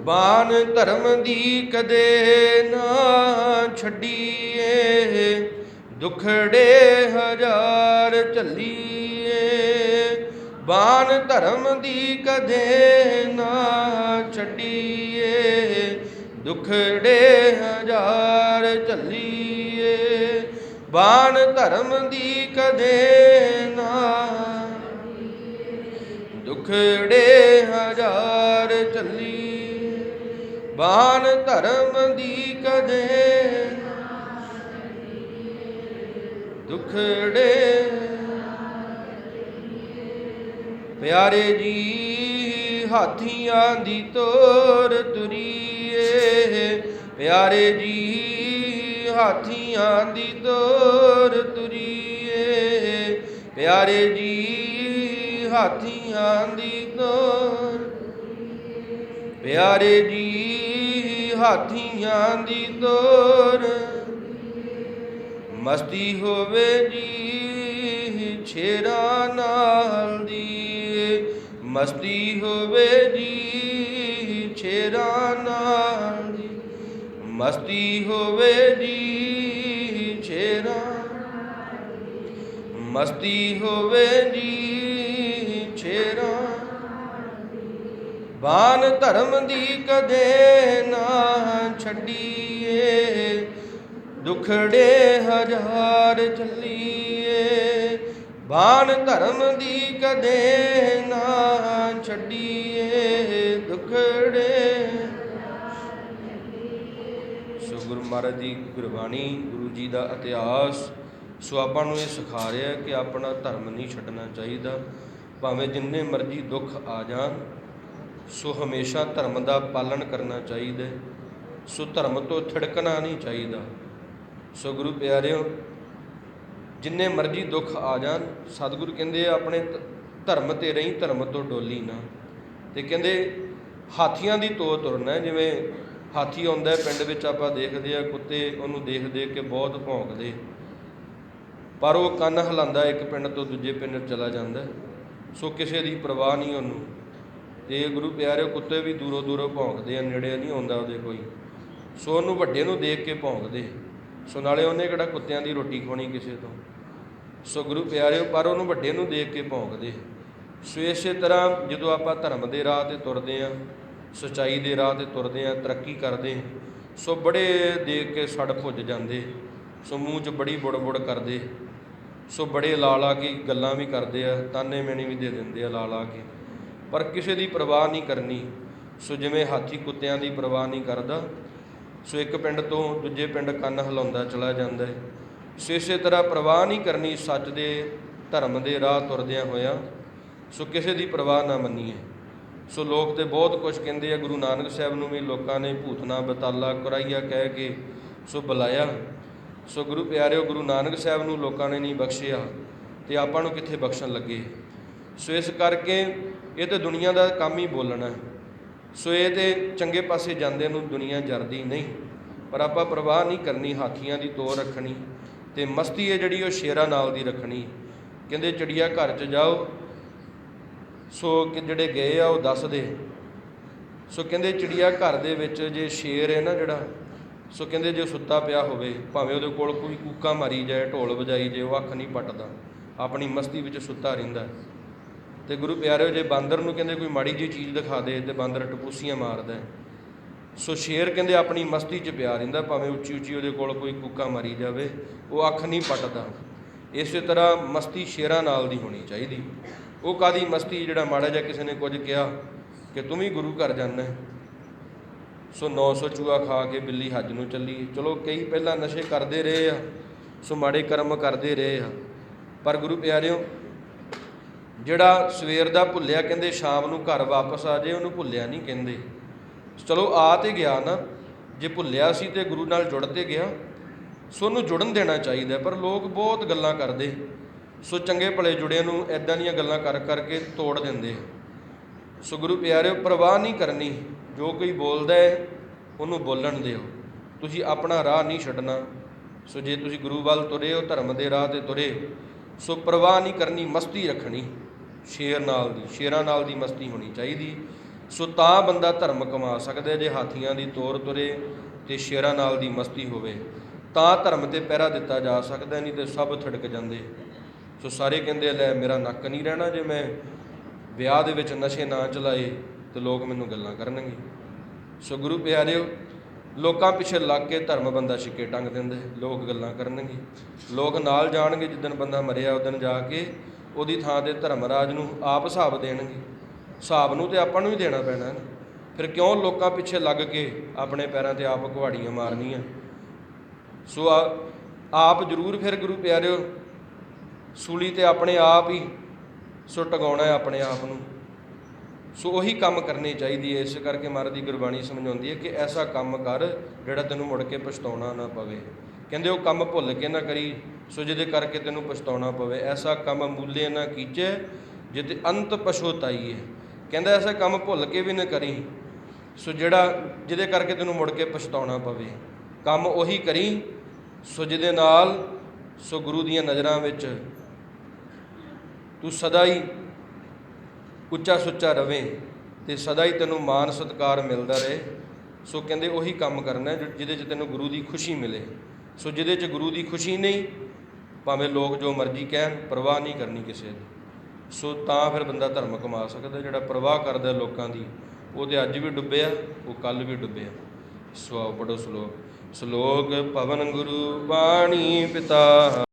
ਬਾਨ ਧਰਮ ਦੀ ਕਦੇ ਨਾ ਛੱਡੀਏ। ਦੁਖੜੇ ਹਜ਼ਾਰ ਝੱਲੀਏ। ਬਾਨ ਧਰਮ ਦੀ ਕਦੇ ਨਾ ਛੱਡੀਏ। ਦੁਖੜੇ ਹਜ਼ਾਰ ਝੱਲੀਏ। ਬਾਨ ਧਰਮ ਦੀ ਕਦੇ ਨਾ ਦੁਖੜੇ ਹਜ਼ਾਰ ਚੱਲੀ ਬਾਨ ਧਰਮ ਦੀ ਕਦੇ ਦੁਖੜੇ ਪਿਆਰੇ ਜੀ ਹਾਥੀਆਂ ਦੀ ਤੋਰ ਤੁਰੀਏ। ਪਿਆਰੇ ਜੀ ਹਾਥੀਆਂ ਦੀ ਤੋਰ ਤੁਰੀਏ। ਪਿਆਰੇ ਜੀ ਹਾਥੀਆਂ ਦੀ ਤੋਰ ਪਿਆਰੇ ਜੀ ਹਾਥੀਆਂ ਦੀ ਤੋਰ। ਮਸਤੀ ਹੋਵੇ ਜੀ ਛੇਰਾ ਨਾਲ ਦੀ। ਮਸਤੀ ਹੋਵੇ ਜੀ ਛੇਰਾ ਨਾਲ ਦੀ। ਮਸਤੀ ਹੋਵੇ ਜੀ ਛੇਰਾ ਮਸਤੀ ਹੋਵੇ ਜੀ ਛੇਰਾ ਬਾਨ ਧਰਮ ਦੀ ਕਦੇ ਨਾ ਛੱਡੀਏ। ਦੁਖੜੇ ਹਜ਼ਾਰ ਚੱਲੀਏ। ਬਾਨ ਧਰਮ ਦੀ ਕਦੇ ਨਾ ਛੱਡੀਏ। ਦੁਖੜੇ ਸੋ ਗੁਰੂ ਮਹਾਰਾਜ ਦੀ ਗੁਰਬਾਣੀ ਗੁਰੂ ਜੀ ਦਾ ਇਤਿਹਾਸ। ਸੋ ਆਪਾਂ ਨੂੰ ਇਹ ਸਿਖਾ ਰਿਹਾ ਕਿ ਆਪਣਾ ਧਰਮ ਨਹੀਂ ਛੱਡਣਾ ਚਾਹੀਦਾ। ਭਾਵੇਂ ਜਿੰਨੇ ਮਰਜ਼ੀ ਦੁੱਖ ਆ ਜਾਣ ਸੋ ਹਮੇਸ਼ਾ ਧਰਮ ਦਾ ਪਾਲਣ ਕਰਨਾ ਚਾਹੀਦਾ ਸੋ ਧਰਮ ਤੋਂ ਥੜਕਣਾ ਨਹੀਂ ਚਾਹੀਦਾ। ਸੋ ਗੁਰੂ ਪਿਆਰਿਓ, ਜਿੰਨੇ ਮਰਜ਼ੀ ਦੁੱਖ ਆ ਜਾਣ, ਸਤਿਗੁਰੂ ਕਹਿੰਦੇ ਆ, ਆਪਣੇ ਧ- ਧਰਮ ਤੇ ਰਹੀ ਧਰਮ ਤੋਂ ਡੋਲੀ ਨਾ। ਤੇ ਕਹਿੰਦੇ, ਹਾਥੀਆਂ ਦੀ ਤੋ ਤੁਰਨਾ ਜਿਵੇਂ ਹਾਥੀ ਆਉਂਦਾ ਪਿੰਡ ਵਿੱਚ ਆਪਾਂ ਦੇਖਦੇ ਆ, ਕੁੱਤੇ ਉਹਨੂੰ ਦੇਖ ਦੇਖ ਕੇ ਬਹੁਤ ਭੌਂਕਦੇ। ਪਰ ਉਹ ਕੰਨ ਹਿਲਾਉਂਦਾ, ਇੱਕ ਪਿੰਡ ਤੋਂ ਦੂਜੇ ਪਿੰਡ ਚਲਾ ਜਾਂਦਾ। ਸੋ ਕਿਸੇ ਦੀ ਪਰਵਾਹ ਨਹੀਂ ਉਹਨੂੰ। ਤੇ ਗੁਰੂ ਪਿਆਰਿਓ ਕੁੱਤੇ ਵੀ ਦੂਰੋਂ ਦੂਰੋਂ ਭੌਂਕਦੇ ਆ, ਨੇੜੇ ਨਹੀਂ ਆਉਂਦਾ ਉਹਦੇ ਕੋਈ। ਸੋ ਉਹਨੂੰ ਵੱਡੇ ਨੂੰ ਦੇਖ ਕੇ ਭੌਂਕਦੇ। ਸੋ ਨਾਲੇ ਉਹਨੇ ਕਿਹੜਾ ਕੁੱਤਿਆਂ ਦੀ ਰੋਟੀ ਖਾਣੀ ਕਿਸੇ ਤੋਂ? ਸੋ ਗੁਰੂ ਪਿਆਰਿਓ, ਪਰ ਉਹਨੂੰ ਵੱਡੇ ਨੂੰ ਦੇਖ ਕੇ ਭੌਂਕਦੇ। ਸੋ ਇਸੇ ਤਰ੍ਹਾਂ ਜਦੋਂ ਆਪਾਂ ਧਰਮ ਦੇ ਰਾਹ ਤੇ ਤੁਰਦੇ ਆ, ਸਚਾਈ ਦੇ ਰਾਹ ਤੇ ਤੁਰਦੇ ਆ, ਤਰੱਕੀ ਕਰਦੇ ਸੋ ਬੜੇ ਦੇਖ ਕੇ ਸੜ ਭੁੱਜ ਜਾਂਦੇ। ਸੋ ਮੂੰਹ 'ਚ ਬੜੀ ਬੁੜ-ਬੁੜ ਕਰਦੇ। ਸੋ ਬੜੇ ਲਾ ਲਾ ਕੇ ਗੱਲਾਂ ਵੀ ਕਰਦੇ ਆ ਤਾਨੇ ਮੈਣੀ ਵੀ ਦੇ ਦਿੰਦੇ ਆ ਲਾ ਲਾ ਕੇ। ਪਰ ਕਿਸੇ ਦੀ ਪਰਵਾਹ ਨਹੀਂ ਕਰਨੀ, ਸੋ ਜਿਵੇਂ ਹਾਥੀ ਕੁੱਤਿਆਂ ਦੀ ਪਰਵਾਹ ਨਹੀਂ ਕਰਦਾ, ਸੋ ਇੱਕ ਪਿੰਡ ਤੋਂ ਦੂਜੇ ਪਿੰਡ ਕੰਨ ਹਿਲਾਉਂਦਾ ਚਲਾ ਜਾਂਦਾ ਹੈ। ਸੋ ਇਸੇ ਤਰ੍ਹਾਂ ਪਰਵਾਹ ਨਹੀਂ ਕਰਨੀ ਸੱਚ ਦੇ ਧਰਮ ਦੇ ਰਾਹ ਤੁਰਦਿਆਂ ਹੋਇਆਂ, ਸੋ ਕਿਸੇ ਦੀ ਪਰਵਾਹ ਨਾ ਮੰਨੀਏ। ਸੋ ਲੋਕ ਤੇ ਬਹੁਤ ਕੁਝ ਕਹਿੰਦੇ ਆ, ਗੁਰੂ ਨਾਨਕ ਸਾਹਿਬ ਨੂੰ ਵੀ ਲੋਕਾਂ ਨੇ ਭੂਤਨਾ, ਬਤਾਲਾ, ਕੁਰਾਈਆ ਕਹਿ ਕੇ ਸੋ ਬੁਲਾਇਆ। ਸੋ ਗੁਰੂ ਪਿਆਰਿਓ, ਗੁਰੂ ਨਾਨਕ ਸਾਹਿਬ ਨੂੰ ਲੋਕਾਂ ਨੇ ਨਹੀਂ ਬਖਸ਼ਿਆ ਤੇ ਆਪਾਂ ਨੂੰ ਕਿੱਥੇ ਬਖਸ਼ਣ ਲੱਗੇ? ਸੋ ਇਸ ਕਰਕੇ ਇਹ ਤੇ ਦੁਨੀਆ ਦਾ ਕੰਮ ਹੀ ਬੋਲਣਾ ਸੋ ਇਹ ਤੇ ਚੰਗੇ ਪਾਸੇ ਜਾਂਦੇ ਨੂੰ ਦੁਨੀਆ ਜਰਦੀ ਨਹੀਂ, ਪਰ ਆਪਾਂ ਪ੍ਰਵਾਹ ਨਹੀਂ ਕਰਨੀ, ਹਾਥੀਆਂ ਦੀ ਤੋਰ ਰੱਖਣੀ ਤੇ ਮਸਤੀ ਹੈ ਜਿਹੜੀ ਉਹ ਸ਼ੇਰਾਂ ਨਾਲ ਦੀ ਰੱਖਣੀ। ਕਹਿੰਦੇ ਚਿੜੀਆ ਘਰ 'ਚ ਜਾਓ, ਸੋ ਕਿ ਜਿਹੜੇ ਗਏ ਆ ਉਹ ਦੱਸਦੇ ਸੋ ਕਹਿੰਦੇ ਚਿੜੀਆ ਘਰ ਦੇ ਵਿੱਚ ਜੇ ਸ਼ੇਰ ਹੈ ਨਾ ਜਿਹੜਾ, ਸੋ ਕਹਿੰਦੇ ਜੇ ਸੁੱਤਾ ਪਿਆ ਹੋਵੇ, ਭਾਵੇਂ ਉਹਦੇ ਕੋਲ ਕੋਈ ਕੂਕਾ ਮਾਰੀ ਜਾਏ, ਢੋਲ ਵਜਾਈ ਜੇ ਉਹ ਅੱਖ ਨਹੀਂ ਪੱਟਦਾ। ਆਪਣੀ ਮਸਤੀ ਵਿੱਚ ਸੁੱਤਾ ਰਹਿੰਦਾ। ਤੇ ਗੁਰੂ ਪਿਆਰਿਓ, ਜੇ ਬਾਂਦਰ ਨੂੰ ਕਹਿੰਦੇ ਕੋਈ ਮਾੜੀ ਜਿਹੀ ਚੀਜ਼ ਦਿਖਾ ਦੇ ਤੇ ਬਾਂਦਰ ਟਪੂਸੀਆਂ ਮਾਰਦਾ ਹੈ। ਸੋ ਸ਼ੇਰ ਕਹਿੰਦੇ ਆਪਣੀ ਮਸਤੀ 'ਚ ਪਿਆ ਰਹਿੰਦਾ, ਭਾਵੇਂ ਉੱਚੀ ਉੱਚੀ ਉਹਦੇ ਕੋਲ ਕੋਈ ਕੂਕਾ ਮਾਰੀ ਜਾਵੇ, ਉਹ ਅੱਖ ਨਹੀਂ ਪੱਟਦਾ। ਇਸੇ ਤਰ੍ਹਾਂ ਮਸਤੀ ਸ਼ੇਰਾਂ ਨਾਲ ਦੀ ਹੋਣੀ ਚਾਹੀਦੀ। ਉਹ ਕਾਦੀ ਮਸਤੀ, ਜਿਹੜਾ ਮਾੜਾ ਜਿਹਾ ਕਿਸੇ ਨੇ ਕੁਝ ਕਿਹਾ ਕਿ ਤੂੰ ਵੀ ਗੁਰੂ ਘਰ ਜਾਣਾ ਹੈ। ਸੋ 900 ਚੂਹਾ ਖਾ ਕੇ ਬਿੱਲੀ ਹੱਜ ਨੂੰ ਚੱਲੀ। ਚਲੋ ਕਈ ਪਹਿਲਾਂ ਨਸ਼ੇ ਕਰਦੇ ਰਹੇ ਆ, ਸੋ ਮਾੜੇ ਕਰਮ ਕਰਦੇ ਰਹੇ ਆ। ਪਰ ਗੁਰੂ ਪਿਆਰਿਓ ਜਿਹੜਾ ਸਵੇਰ ਦਾ ਭੁੱਲਿਆ ਕਹਿੰਦੇ ਸ਼ਾਮ ਨੂੰ ਘਰ ਵਾਪਸ ਆ ਜੇ, ਉਹਨੂੰ ਭੁੱਲਿਆ ਨਹੀਂ ਕਹਿੰਦੇ। ਚਲੋ ਆ ਤੇ ਗਿਆ ਨਾ, ਜੇ ਭੁੱਲਿਆ ਸੀ ਤੇ ਗੁਰੂ ਨਾਲ ਜੁੜ ਤੇ ਗਿਆ। ਸੋ ਉਹਨੂੰ ਜੁੜਨ ਦੇਣਾ ਚਾਹੀਦਾ, ਪਰ ਲੋਕ ਬਹੁਤ ਗੱਲਾਂ ਕਰਦੇ। ਸੋ ਚੰਗੇ ਭਲੇ ਜੁੜਿਆਂ ਨੂੰ ਐਦਾਂ ਦੀਆਂ ਗੱਲਾਂ ਕਰ ਕਰਕੇ ਤੋੜ ਦਿੰਦੇ। ਸੋ ਗੁਰੂ ਪਿਆਰਿਓ, ਪ੍ਰਵਾਹ ਨਹੀਂ ਕਰਨੀ। ਜੋ ਕੋਈ ਬੋਲਦਾ ਹੈ, ਉਹਨੂੰ ਬੋਲਣ ਦਿਓ। ਤੁਸੀਂ ਆਪਣਾ ਰਾਹ ਨਹੀਂ ਛੱਡਣਾ। ਸੋ ਜੇ ਤੁਸੀਂ ਗੁਰੂ ਵੱਲ ਤੁਰੇ ਹੋ, ਧਰਮ ਦੇ ਰਾਹ ਤੇ ਤੁਰੇ, ਸੋ ਪ੍ਰਵਾਹ ਨਹੀਂ ਕਰਨੀ, ਮਸਤੀ ਰੱਖਣੀ। ਸ਼ੇਰ ਨਾਲ ਦੀ, ਸ਼ੇਰਾਂ ਨਾਲ ਦੀ ਮਸਤੀ ਹੋਣੀ ਚਾਹੀਦੀ। ਸੋ ਤਾਂ ਬੰਦਾ ਧਰਮ ਕਮਾ ਸਕਦਾ ਜੇ ਹਾਥੀਆਂ ਦੀ ਤੋਰ ਤੁਰੇ ਤੇ ਸ਼ੇਰਾਂ ਨਾਲ ਦੀ ਮਸਤੀ ਹੋਵੇ। ਤਾਂ ਧਰਮ ਤੇ ਪਹਿਰਾ ਦਿੱਤਾ ਜਾ ਸਕਦਾ, ਨਹੀਂ ਤੇ ਸਭ ਥੜਕ ਜਾਂਦੇ। ਸੋ ਸਾਰੇ ਕਹਿੰਦੇ ਲੈ ਮੇਰਾ ਨੱਕ ਨਹੀਂ ਰਹਿਣਾ ਜੇ ਮੈਂ ਵਿਆਹ ਦੇ ਵਿੱਚ ਨਸ਼ੇ ਨਾ ਚਲਾਏ ਤੇ ਲੋਕ ਮੈਨੂੰ ਗੱਲਾਂ ਕਰਨਗੇ। ਸੋ ਗੁਰੂ ਪਿਆਰਿਓ, ਲੋਕਾਂ ਪਿੱਛੇ ਲੱਗ ਕੇ ਧਰਮ ਬੰਦਾ ਛਿੱਕੇ ਟੰਗ ਦਿੰਦੇ ਲੋਕ ਗੱਲਾਂ ਕਰਨਗੇ। ਲੋਕ ਨਾਲ ਜਾਣਗੇ, ਜਿੱਦਣ ਬੰਦਾ ਮਰਿਆ, ਉਦਣ ਜਾ ਕੇ ਉਹਦੀ ਥਾਂ ਤੇ ਧਰਮਰਾਜ ਨੂੰ ਆਪ ਹਿਸਾਬ ਦੇਣਗੇ। ਹਿਸਾਬ ਨੂੰ ਤੇ ਆਪਾਂ ਨੂੰ ਹੀ ਦੇਣਾ ਪੈਣਾ ਹੈ ਨਾ। ਫਿਰ ਕਿਉਂ ਲੋਕਾਂ ਪਿੱਛੇ ਲੱਗ ਕੇ ਆਪਣੇ ਪੈਰਾਂ ਤੇ ਆਪ ਕੁਹਾੜੀਆਂ ਮਾਰਨੀਆਂ? ਸੋ ਆ- ਆਪ ਜ਼ਰੂਰ ਫਿਰ ਗੁਰੂ ਪਿਆਰਿਓ, ਸੂਲੀ ਤੇ ਆਪਣੇ ਆਪ ਹੀ ਸੋ ਟਗਾਉਣਾ ਹੈ ਆਪਣੇ ਆਪ ਨੂੰ। ਸੋ ਉਹੀ ਕੰਮ ਕਰਨੇ ਚਾਹੀਦੀ ਹੈ ਇਸ ਕਰਕੇ ਮਹਾਰਾਜ ਦੀ ਗੁਰਬਾਣੀ ਸਮਝਾਉਂਦੀ ਹੈ ਕਿ ਐਸਾ ਕੰਮ ਕਰ ਜਿਹੜਾ ਤੈਨੂੰ ਮੁੜ ਕੇ ਪਛਤਾਉਣਾ ਨਾ ਪਵੇ। ਕਹਿੰਦੇ ਉਹ ਕੰਮ ਭੁੱਲ ਕੇ ਨਾ ਕਰੀ ਸੋ ਜਿਹਦੇ ਕਰਕੇ ਤੈਨੂੰ ਪਛਤਾਉਣਾ ਪਵੇ। ਐਸਾ ਕੰਮ ਮੂਲੇ ਨਾ ਕੀਚੇ ਜਿਤੇ ਅੰਤ ਪਛੋਤਾਈ ਹੈ ਕਹਿੰਦਾ ਐਸਾ ਕੰਮ ਭੁੱਲ ਕੇ ਵੀ ਨਾ ਕਰੀ। ਸੋ ਜਿਹੜਾ, ਜਿਹਦੇ ਕਰਕੇ ਤੈਨੂੰ ਮੁੜ ਕੇ ਪਛਤਾਉਣਾ ਪਵੇ। ਕੰਮ ਉਹੀ ਕਰੀ। ਸੋ ਜਿਹਦੇ ਨਾਲ, ਸੋ ਗੁਰੂ ਦੀਆਂ ਨਜ਼ਰਾਂ ਵਿੱਚ ਤੂੰ ਸਦਾ ਹੀ ਉੱਚਾ ਸੁੱਚਾ ਰਵੇਂ ਤੇ ਸਦਾ ਹੀ ਤੈਨੂੰ ਮਾਨ ਸਤਕਾਰ ਮਿਲਦਾ ਰਹੇ। ਸੋ ਕਹਿੰਦੇ ਉਹੀ ਕੰਮ ਕਰਨਾ ਜਿਹਦੇ 'ਚ ਤੈਨੂੰ ਗੁਰੂ ਦੀ ਖੁਸ਼ੀ ਮਿਲੇ। ਸੋ ਜਿਹਦੇ 'ਚ ਗੁਰੂ ਦੀ ਖੁਸ਼ੀ ਨਹੀਂ ਭਾਵੇਂ ਲੋਕ ਜੋ ਮਰਜ਼ੀ ਕਹਿਣ, ਪਰਵਾਹ ਨਹੀਂ ਕਰਨੀ ਕਿਸੇ ਦੀ। ਸੋ ਤਾਂ ਫਿਰ ਬੰਦਾ ਧਰਮ ਕਮਾ ਸਕਦਾ ਜਿਹੜਾ ਪਰਵਾਹ ਕਰਦਾ ਲੋਕਾਂ ਦੀ। ਉਹ ਤੇ ਅੱਜ ਵੀ ਡੁੱਬਿਆ ਉਹ ਕੱਲ ਵੀ ਡੁੱਬਿਆ ਸੋ ਆਓ ਪੜੋ ਸ਼ਲੋਕ। ਸ਼ਲੋਕ ਪਵਨ ਗੁਰੂ ਬਾਣੀ ਪਿਤਾ।